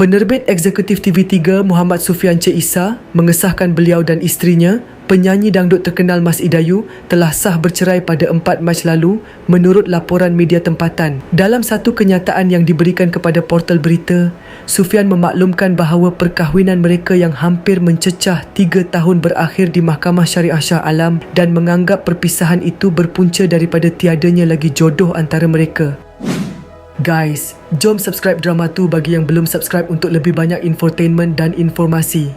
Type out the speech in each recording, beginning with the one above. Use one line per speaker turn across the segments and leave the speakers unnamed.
Penerbit Eksekutif TV3 Muhammad Sufian Cik Isa mengesahkan beliau dan isterinya, penyanyi dangdut terkenal Mas Idayu telah sah bercerai pada 4 Mac lalu menurut laporan media tempatan. Dalam satu kenyataan yang diberikan kepada portal berita, Sufian memaklumkan bahawa perkahwinan mereka yang hampir mencecah 3 tahun berakhir di Mahkamah Syariah Shah Alam dan menganggap perpisahan itu berpunca daripada tiadanya lagi jodoh antara mereka. Guys, jom subscribe drama tu bagi yang belum subscribe untuk lebih banyak infotainment dan informasi.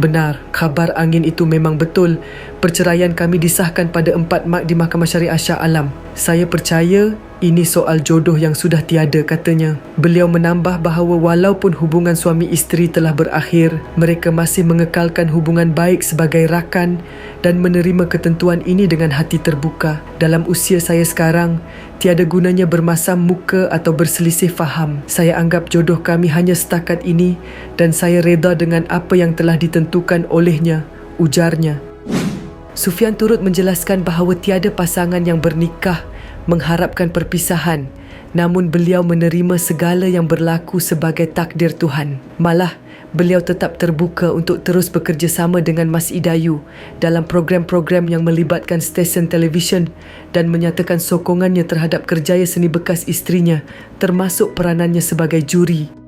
Benar, khabar angin itu memang betul. Perceraian kami disahkan pada 4 Mac di Mahkamah Syariah Shah Alam. Saya percaya ini soal jodoh yang sudah tiada katanya. Beliau menambah bahawa walaupun hubungan suami isteri telah berakhir, mereka masih mengekalkan hubungan baik sebagai rakan dan menerima ketentuan ini dengan hati terbuka. Dalam usia saya sekarang, tiada gunanya bermasam muka atau berselisih faham. Saya anggap jodoh kami hanya setakat ini dan saya reda dengan apa yang telah ditentukan olehnya, ujarnya. Sufian turut menjelaskan bahawa tiada pasangan yang bernikah mengharapkan perpisahan namun beliau menerima segala yang berlaku sebagai takdir Tuhan. Malah, beliau tetap terbuka untuk terus bekerjasama dengan Mas Idayu dalam program-program yang melibatkan stesen televisyen dan menyatakan sokongannya terhadap kerjaya seni bekas isterinya termasuk peranannya sebagai juri.